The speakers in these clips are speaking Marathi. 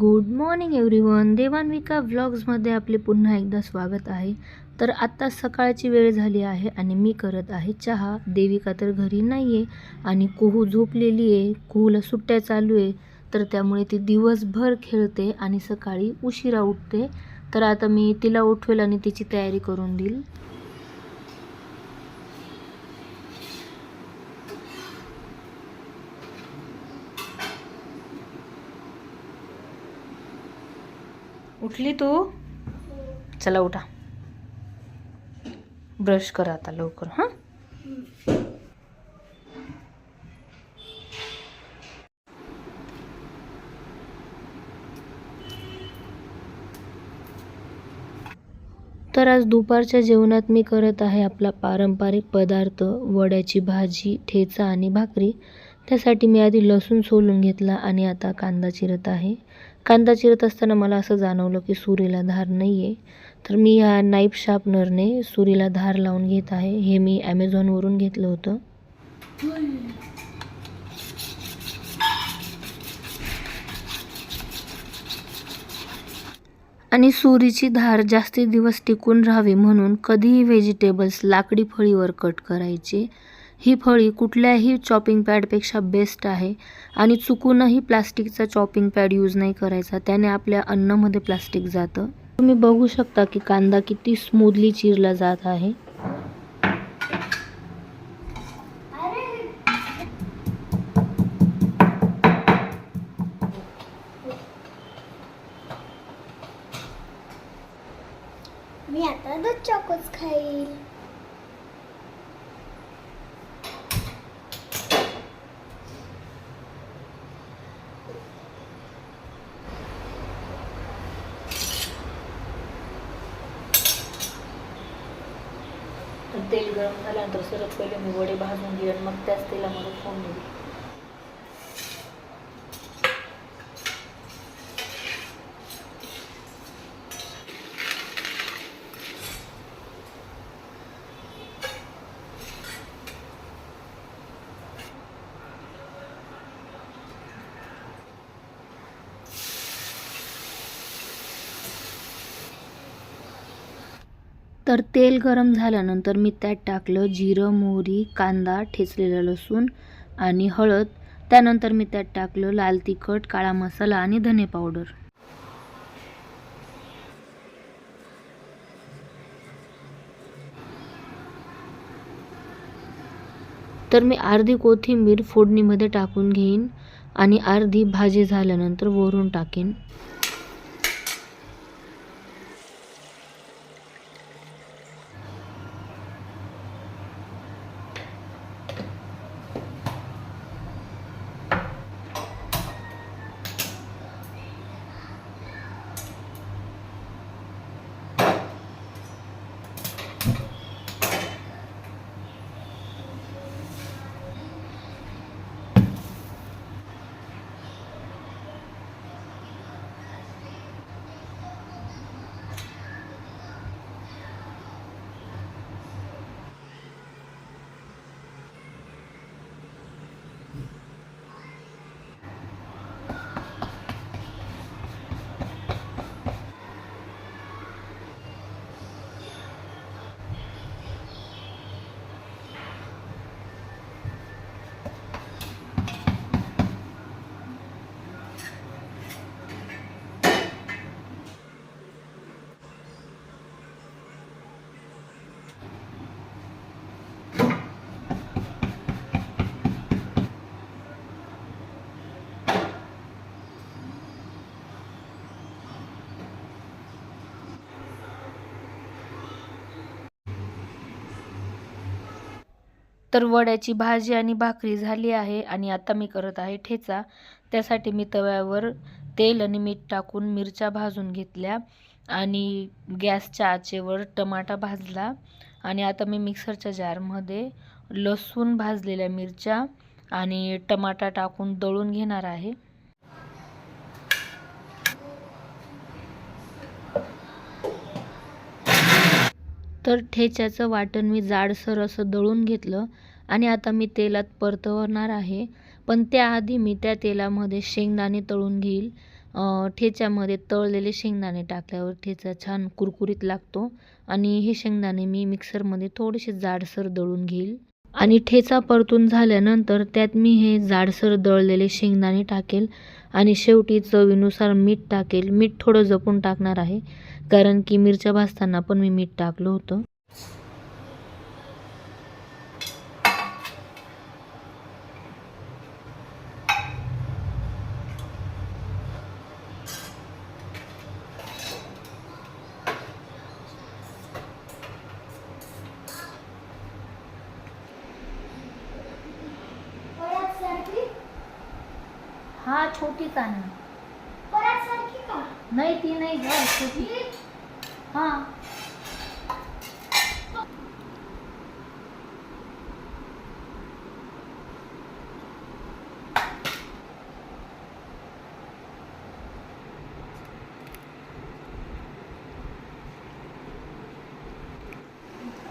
गुड मॉर्निंग एव्हरीवन देवानविका व्लॉग्समध्ये आपले पुन्हा एकदा स्वागत आहे. तर आत्ता सकाळची वेळ झाली आहे आणि मी करत आहे चहा. देविका तर घरी नाही आहे आणि कुहू झोपलेली आहे. कुहूला सुट्ट्या चालू आहे. तर त्यामुळे ती दिवसभर खेळते आणि सकाळी उशिरा उठते. तर आता मी तिला उठवेल आणि तिची तयारी करून देईल. उठली तू? चला उठा. ब्रश कर आता लवकर हां? तर आज दुपारच्या जेवणात मी करत आहे आपला पारंपरिक पदार्थ वड्याची भाजी ठेचा आणि भाकरी. त्यासाठी मी आधी लसूण सोलून घेतला आणि आता कांदा चिरत आहे. कांदा चिरत असताना मला असं जाणवलं की सुरीला धार नाही आहे तर मी ह्या नाईफ शार्पनरने सुरीला धार लावून घेत आहे. हे मी ॲमेझॉनवरून घेतलं होतं. आणि सुरीची धार जास्ती दिवस टिकून राहावी म्हणून कधीही व्हेजिटेबल्स लाकडी फळीवर कट करायचे. ही फळी कुठल्याही चॉपिंग पॅडपेक्षा बेस्ट आहे. आणि चुकूनही प्लास्टिकचा चॉपिंग पॅड यूज नाही करायचा. त्याने आपल्या अन्नामध्ये प्लास्टिक जातं. तुम्ही बघू शकता की कांदा किती स्मूदली चिरला जात आहे. तेल गरम झाल्यानंतर सर्वात पहिले मी वडे भाजून घेईन. मग त्याच तेलामध्ये फोडणी देईन. तर तेल गरम झाल्यानंतर मी त्यात टाकलं जिरं मोहरी कांदा ठेचलेलं लसूण आणि हळद. त्यानंतर मी त्यात टाकलं लाल तिखट काळा मसाला आणि धने पावडर. तर मी अर्धी कोथिंबीर फोडणीमध्ये टाकून घेईन आणि अर्धी भाजी झाल्यानंतर वरून टाकेन. तर वड्याची भाजी आणि भाकरी झाली आहे आणि आता मी करत आहे ठेचा. त्यासाठी मी तव्यावर तेल आणि मीठ टाकून मिरच्या भाजून घेतल्या आणि गॅसच्या आचेवर टमाटा भाजला. आणि आता मी मिक्सरच्या जारमध्ये लसूण भाजलेल्या मिरच्या आणि टमाटा टाकून दळून घेणार आहे. तर ठेच्याचं वाटण मी जाडसर असं दळून घेतलं आणि आता मी तेलात परतवणार आहे. पण त्याआधी मी त्या तेलामध्ये शेंगदाणे तळून घेईल. ठेच्यामध्ये तळलेले शेंगदाणे टाकल्यावर ठेचा छान कुरकुरीत लागतो आणि हे शेंगदाणे मी मिक्सरमध्ये थोडेसे जाडसर दळून घेईल. आणि ठेचा परतून झाल्यानंतर त्यात मी हे जाडसर दळलेले शेंगदाणे टाकेल आणि शेवटी चवीनुसार मीठ टाकेल. मीठ थोडं जपून टाकणार आहे. कारण की मिरच्या भाजताना पण मी मीठ टाकलं होतं. हा छोटी काना परत सारखी का नाही ती नाही ग छोटी हा।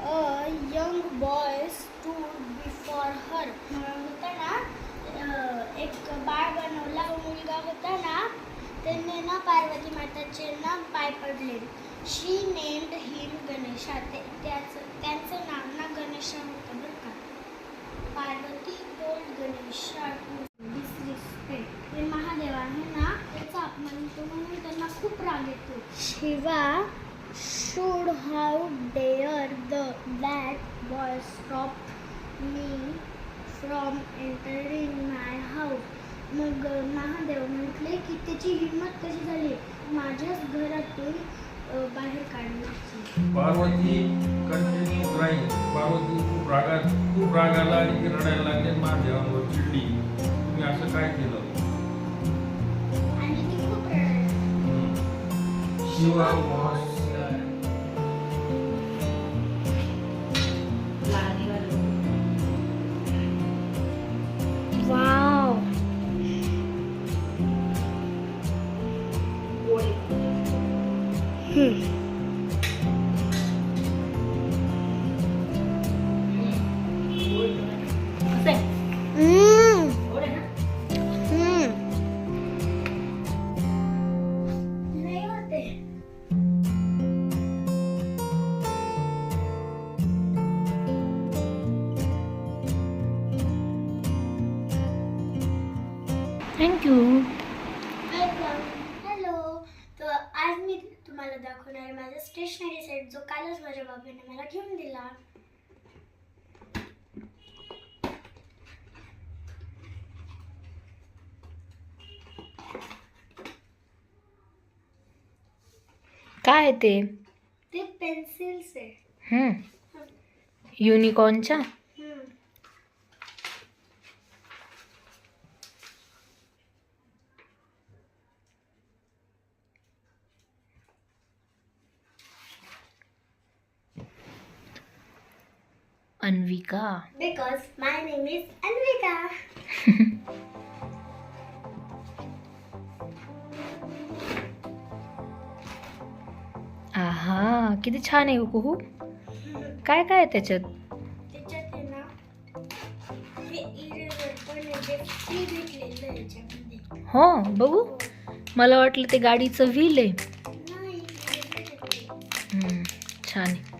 A young boy stood before her होता ना अं, एक बाळ बनवला मुलगा होता ना त्यांनी ना पार्वती माताचे ना पाय पडले. शी नेम्ड हिम गणेशा ते त्याचं त्यांचं नाव ना गणेशा होतं बरं का. पार्वती टोल्ड गणेशा? डिसरिस्पेक्ट हे महादेव आहे ना त्याचा अपमान होतो म्हणून त्यांना खूप राग येतो. Shiva should how dare the that boy stop me from entering my house. मग महादेव म्हटले की त्याची हिंमत कशी झाली? माझ्याच घरातून बाहेर काढण्याची. पार्वती कंटिन्यू क्राईंग पार्वती खूप रागात खूप राग आला आणि रडायला लागली महादेवांवर चिडली. तुम्ही असं काय केलं? आणि ती खूप रडायला शिवा नाही होते थँक्यू हॅलो तर आज मी तुम्हाला दाखवणार माझा स्टेशनरी सेट जो कालच माझ्या बाबाने मला घेऊन दिला. काय आहे ते? ते पेन्सिल्स आहे हम्म. युनिकॉर्नच्या Anvika. Because my name is Anvika. आहा किती छान आहे कुहू. काय काय आहे त्याच्यात? हे हो बघू. मला वाटलं ते गाडीचं व्हील आहे. छान आहे.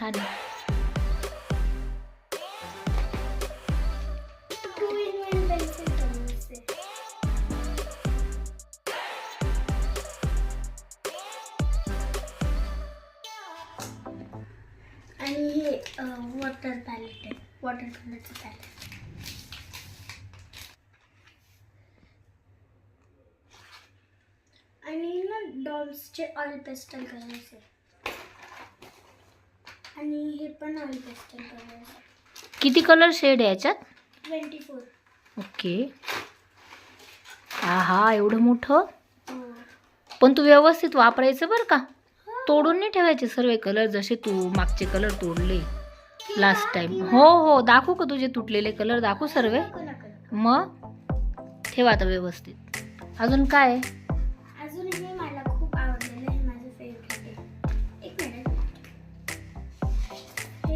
छान आहे two in one pencil tools आहे आणि हे वॉटर पॅलेट आहे. वॉटर कलरचं पॅलेट आणि ना डॉल्सचे ऑइल पेस्टल कलर्स आहे. आणि हे पण ऑइल पेस्टल कलर्स किती कलर शेड आहे याच्यात? Twenty four okay. आहा एवढं मोठं? पण तू व्यवस्थित वापरायचं बरं का? तोडून नाही ठेवायचे सर्व कलर जसे तू मागचे कलर तोडले लास्ट टाइम हो हो दाखवू का तुझे तुटलेले कलर दाखवू सर्व. मग ठेवा आता व्यवस्थित. अजून काय?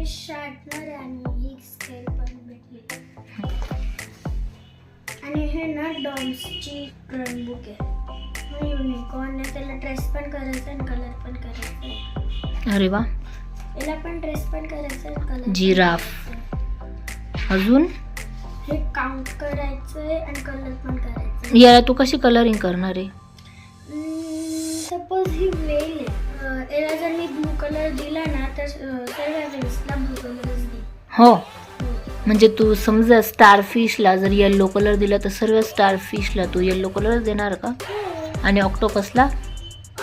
शार्पनर आणि ही स्केल पण भेटली आणि हे ना डॉम्सची ड्रॉइंग बुक आहे युनिकॉर्न आहे त्याला ड्रेस पण करायचा आणि कलर पण करायचा अरे वा. याला पण ड्रेस पण करायचा आणि कलर जिराफ. अजून? हे काउंट करायचंय आणि कलर पण करायचं याला तू कशी कलरिंग करणार आहे? सपोज ही वेल आहे याला जर मी ब्लू कलर दिला ना तर सर्व ब्लू कलरच दे हो. म्हणजे तू समजा स्टार फिशला जर येल्लो कलर दिला तर सर्व स्टार फिशला तू येल्लो कलर देणार का? आणि ऑक्टोपसला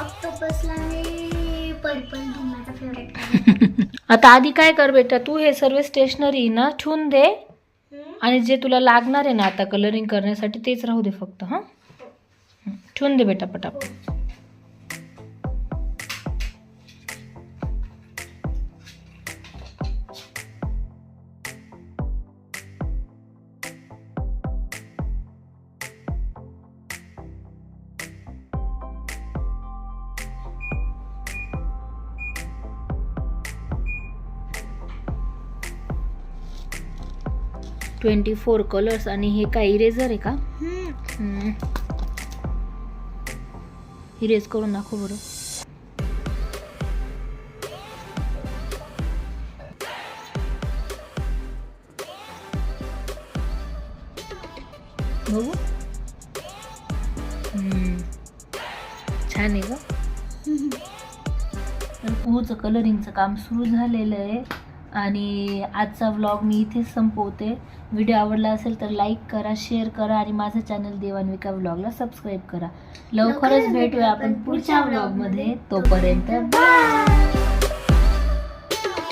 ऑक्टोपसला मी पर्पल घेईन माझा फेवरेट आता आधी काय कर बेटा तू हे सर्व स्टेशनरी ना ठेवून दे. आणि जे तुला लागणार आहे ना आता कलरिंग करण्यासाठी तेच राहू दे फक्त हां? हं, ठेवून दे बेटा पटापट. ट्वेंटी फोर कलर्स आणि हे काय इरेझर आहे का? इरेज करून दाखव बरं. बघू. छान आहे का तर पूचं कलरिंगचं काम सुरू झालेलं आहे. आणि आजचा व्लॉग मी इथेच संपवते. व्हिडिओ आवडला असेल तर लाईक करा शेअर करा आणि माझं चॅनल देवान्विका व्लॉगला सबस्क्राईब करा. लवकरच भेटूया आपण पुढच्या व्लॉगमध्ये. तोपर्यंत बाय